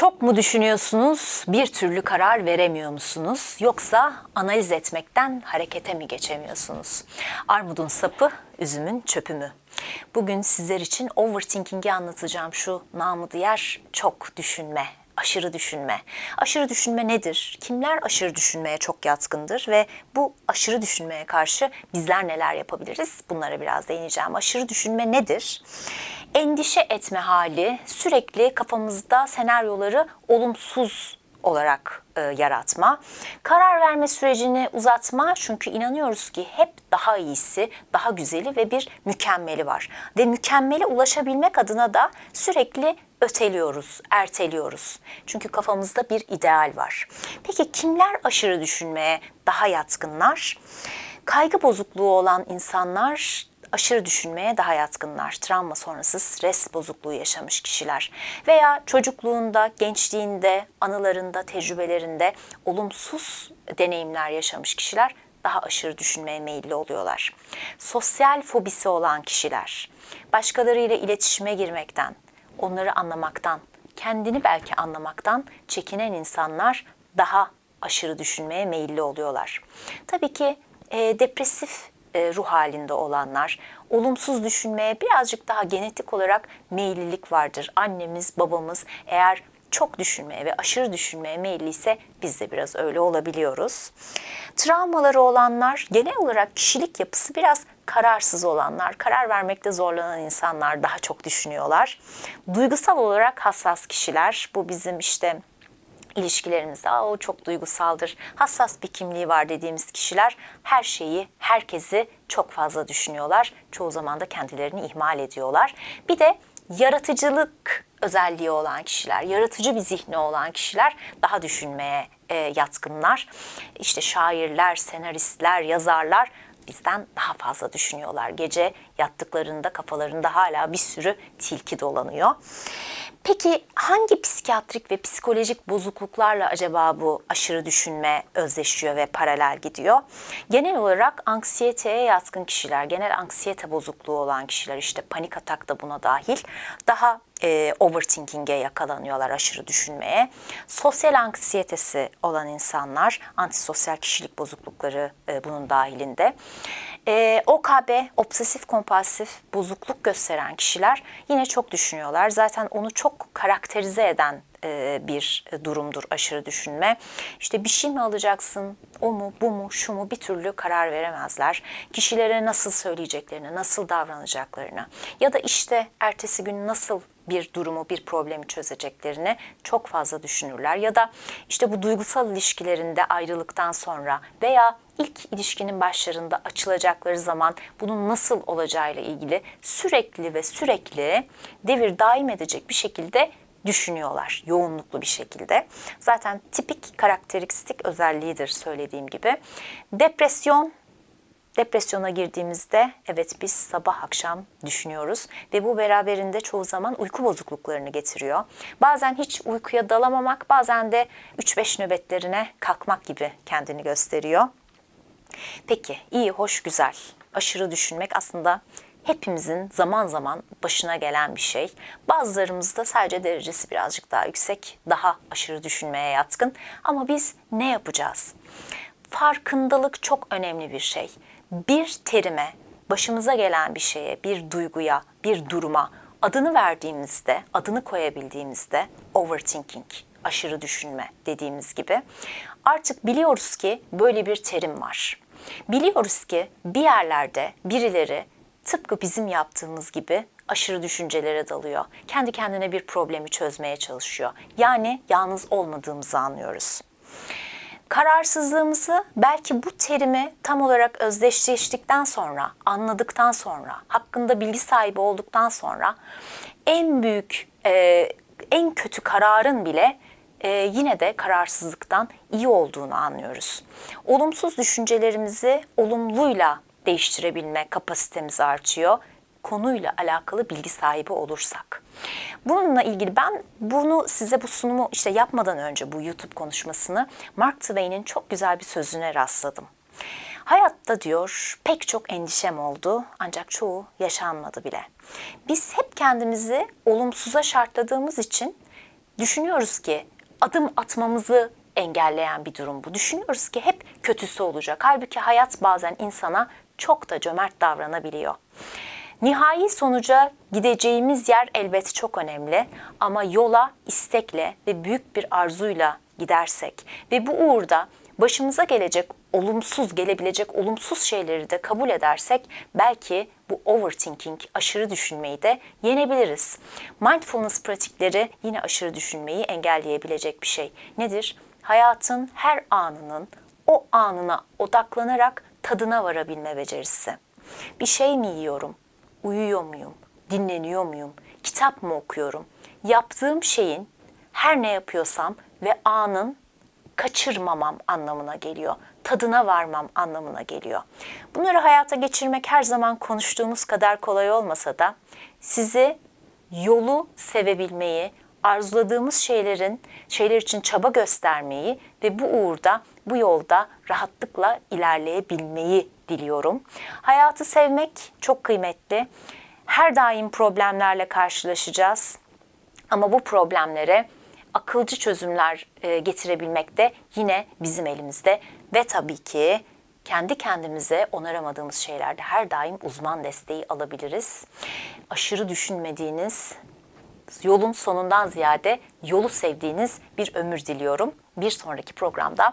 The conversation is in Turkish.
Çok mu düşünüyorsunuz, bir türlü karar veremiyor musunuz? Yoksa analiz etmekten harekete mi geçemiyorsunuz? Armudun sapı, üzümün çöpü mü? Bugün sizler için overthinking'i anlatacağım. Şu namı diğer çok düşünme, aşırı düşünme. Aşırı düşünme nedir? Kimler aşırı düşünmeye çok yatkındır ve bu aşırı düşünmeye karşı bizler neler yapabiliriz? Bunlara biraz değineceğim. Aşırı düşünme nedir? Endişe etme hali, sürekli kafamızda senaryoları olumsuz olarak e, yaratma, karar verme sürecini uzatma çünkü inanıyoruz ki hep daha iyisi, daha güzeli ve bir mükemmeli var. Ve mükemmele ulaşabilmek adına da sürekli öteliyoruz, erteliyoruz. Çünkü kafamızda bir ideal var. Peki kimler aşırı düşünmeye daha yatkınlar? Kaygı bozukluğu olan insanlar aşırı düşünmeye daha yatkınlar. Travma sonrası stres bozukluğu yaşamış kişiler veya çocukluğunda, gençliğinde, anılarında, tecrübelerinde olumsuz deneyimler yaşamış kişiler daha aşırı düşünmeye meyilli oluyorlar. Sosyal fobisi olan kişiler, başkalarıyla iletişime girmekten, onları anlamaktan, kendini belki anlamaktan çekinen insanlar daha aşırı düşünmeye meyilli oluyorlar. Tabii ki e, depresif e, ruh halinde olanlar, olumsuz düşünmeye birazcık daha genetik olarak meyillilik vardır. Annemiz, babamız eğer çok düşünmeye ve aşırı düşünmeye meyilliyse biz de biraz öyle olabiliyoruz. Travmaları olanlar genel olarak kişilik yapısı biraz kararsız olanlar, karar vermekte zorlanan insanlar daha çok düşünüyorlar. Duygusal olarak hassas kişiler, bu bizim işte ilişkilerimizde o çok duygusaldır, hassas bir kimliği var dediğimiz kişiler her şeyi, herkesi çok fazla düşünüyorlar. Çoğu zaman da kendilerini ihmal ediyorlar. Bir de yaratıcılık özelliği olan kişiler, yaratıcı bir zihni olan kişiler daha düşünmeye e, yatkınlar. İşte şairler, senaristler, yazarlar bizden daha fazla düşünüyorlar. Gece yattıklarında kafalarında hala bir sürü tilki dolanıyor. Peki hangi psikiyatrik ve psikolojik bozukluklarla acaba bu aşırı düşünme özleşiyor ve paralel gidiyor? Genel olarak anksiyeteye yatkın kişiler, genel anksiyete bozukluğu olan kişiler işte panik atak da buna dahil daha e, overthinking'e yakalanıyorlar, aşırı düşünmeye. Sosyal anksiyetesi olan insanlar, antisosyal kişilik bozuklukları e, bunun dahilinde. E, OKB, obsesif kompulsif bozukluk gösteren kişiler yine çok düşünüyorlar. Zaten onu çok karakterize eden e, bir durumdur aşırı düşünme. İşte bir şey mi alacaksın, o mu, bu mu, şu mu bir türlü karar veremezler. Kişilere nasıl söyleyeceklerini, nasıl davranacaklarını ya da işte ertesi gün nasıl bir durumu, bir problemi çözeceklerini çok fazla düşünürler. Ya da işte bu duygusal ilişkilerinde ayrılıktan sonra veya ilk ilişkinin başlarında açılacakları zaman bunun nasıl olacağıyla ilgili sürekli ve sürekli devir daim edecek bir şekilde düşünüyorlar yoğunluklu bir şekilde. Zaten tipik karakteristik özelliğidir söylediğim gibi. Depresyon Depresyona girdiğimizde evet biz sabah akşam düşünüyoruz ve bu beraberinde çoğu zaman uyku bozukluklarını getiriyor. Bazen hiç uykuya dalamamak, bazen de 3-5 nöbetlerine kalkmak gibi kendini gösteriyor. Peki iyi, hoş, güzel. Aşırı düşünmek aslında hepimizin zaman zaman başına gelen bir şey. Bazılarımızda sadece derecesi birazcık daha yüksek, daha aşırı düşünmeye yatkın. Ama biz ne yapacağız? Farkındalık çok önemli bir şey. Bir terime, başımıza gelen bir şeye, bir duyguya, bir duruma adını verdiğimizde, adını koyabildiğimizde overthinking, aşırı düşünme dediğimiz gibi artık biliyoruz ki böyle bir terim var. Biliyoruz ki bir yerlerde birileri tıpkı bizim yaptığımız gibi aşırı düşüncelere dalıyor. Kendi kendine bir problemi çözmeye çalışıyor. Yani yalnız olmadığımızı anlıyoruz. Kararsızlığımızı belki bu terimi tam olarak özdeşleştikten sonra, anladıktan sonra, hakkında bilgi sahibi olduktan sonra en büyük, e, en kötü kararın bile e, yine de kararsızlıktan iyi olduğunu anlıyoruz. Olumsuz düşüncelerimizi olumluyla değiştirebilme kapasitemiz artıyor konuyla alakalı bilgi sahibi olursak. Bununla ilgili ben bunu size bu sunumu işte yapmadan önce bu YouTube konuşmasını Mark Twain'in çok güzel bir sözüne rastladım. Hayatta diyor pek çok endişem oldu ancak çoğu yaşanmadı bile. Biz hep kendimizi olumsuza şartladığımız için Düşünüyoruz ki adım atmamızı engelleyen bir durum bu. Düşünüyoruz ki hep kötüsü olacak. Halbuki hayat bazen insana çok da cömert davranabiliyor. Nihai sonuca gideceğimiz yer elbette çok önemli ama yola istekle ve büyük bir arzuyla gidersek ve bu uğurda başımıza gelecek olumsuz gelebilecek olumsuz şeyleri de kabul edersek belki bu overthinking, aşırı düşünmeyi de yenebiliriz. Mindfulness pratikleri yine aşırı düşünmeyi engelleyebilecek bir şey. Nedir? Hayatın her anının o anına odaklanarak tadına varabilme becerisi. Bir şey mi yiyorum? Uyuyor muyum? Dinleniyor muyum? Kitap mı okuyorum? Yaptığım şeyin her ne yapıyorsam ve anın kaçırmamam anlamına geliyor. Tadına varmam anlamına geliyor. Bunları hayata geçirmek her zaman konuştuğumuz kadar kolay olmasa da sizi yolu sevebilmeyi, arzuladığımız şeylerin şeyler için çaba göstermeyi ve bu uğurda, bu yolda rahatlıkla ilerleyebilmeyi diliyorum. Hayatı sevmek çok kıymetli. Her daim problemlerle karşılaşacağız. Ama bu problemlere akılcı çözümler e, getirebilmek de yine bizim elimizde ve tabii ki kendi kendimize onaramadığımız şeylerde her daim uzman desteği alabiliriz. Aşırı düşünmediğiniz, yolun sonundan ziyade yolu sevdiğiniz bir ömür diliyorum. Bir sonraki programda